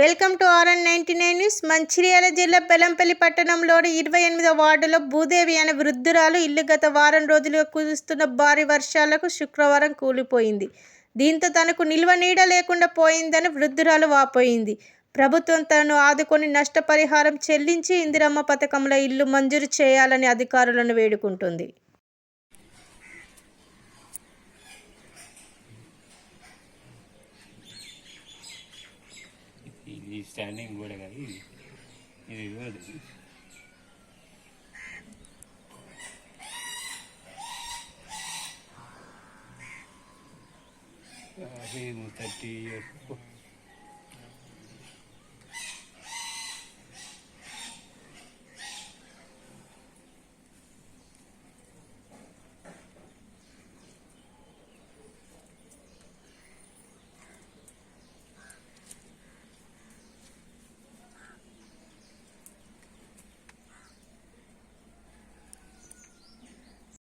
Welcome to RN ninety nine news. Mancherial జిల్లా బెలంపల్లి పట్టణంలోని ఇరవై ఎనిమిదో వార్డులో భూదేవి అనే వృద్ధురాలు ఇల్లు గత వారం రోజులుగా కురుస్తున్న భారీ వర్షాలకు శుక్రవారం కూలిపోయింది. దీంతో తనకు నిల్వ నీడ లేకుండా పోయిందని వృద్ధురాలు వాపోయింది. ప్రభుత్వం తనను ఆదుకొని నష్టపరిహారం చెల్లించి ఇందిరమ్మ పథకంలో ఇల్లు మంజూరు చేయాలని అధికారులను వేడుకుంటుంది. ఈ స్టాండింగ్ కూడా కాదు ఇది ఇది కాదు. అది థర్టీ ఇయర్స్